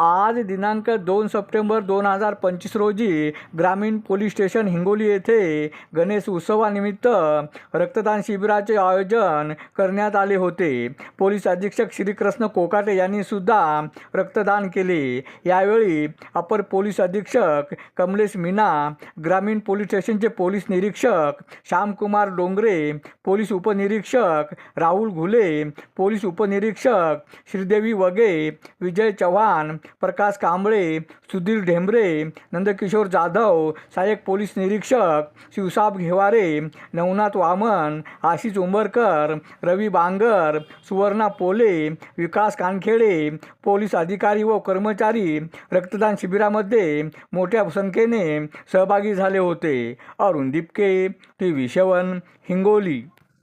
आज दिनांक दोन सप्टेंबर दोन हजार पंचवीस रोजी ग्रामीण पोलीस स्टेशन हिंगोली येथे गणेश उत्सवानिमित्त रक्तदान शिबिराचे आयोजन करण्यात आले होते. पोलीस अधीक्षक श्रीकृष्ण कोकाटे यांनी सुद्धा रक्तदान केले. यावेळी अपर पोलीस अधीक्षक कमलेश मीना ग्रामीण पोलीस स्टेशनचे पोलीस निरीक्षक श्यामकुमार डोंगरे पोलीस उपनिरीक्षक राहुल घुले पोलीस उपनिरीक्षक श्रीदेवी वगे विजय चव्हाण प्रकाश कांबळे सुधीर ढेंबरे नंदकिशोर जाधव सहाय्यक पोलीस निरीक्षक शिवसाब घेवारे नवनाथ वामन आशिष उंबरकर रवी बांगर सुवर्णा पोले विकास कानखेडे पोलीस अधिकारी व कर्मचारी रक्तदान शिबिरामध्ये मोठ्या संख्येने सहभागी झाले होते. Arun Dipke T V seven Hingoli.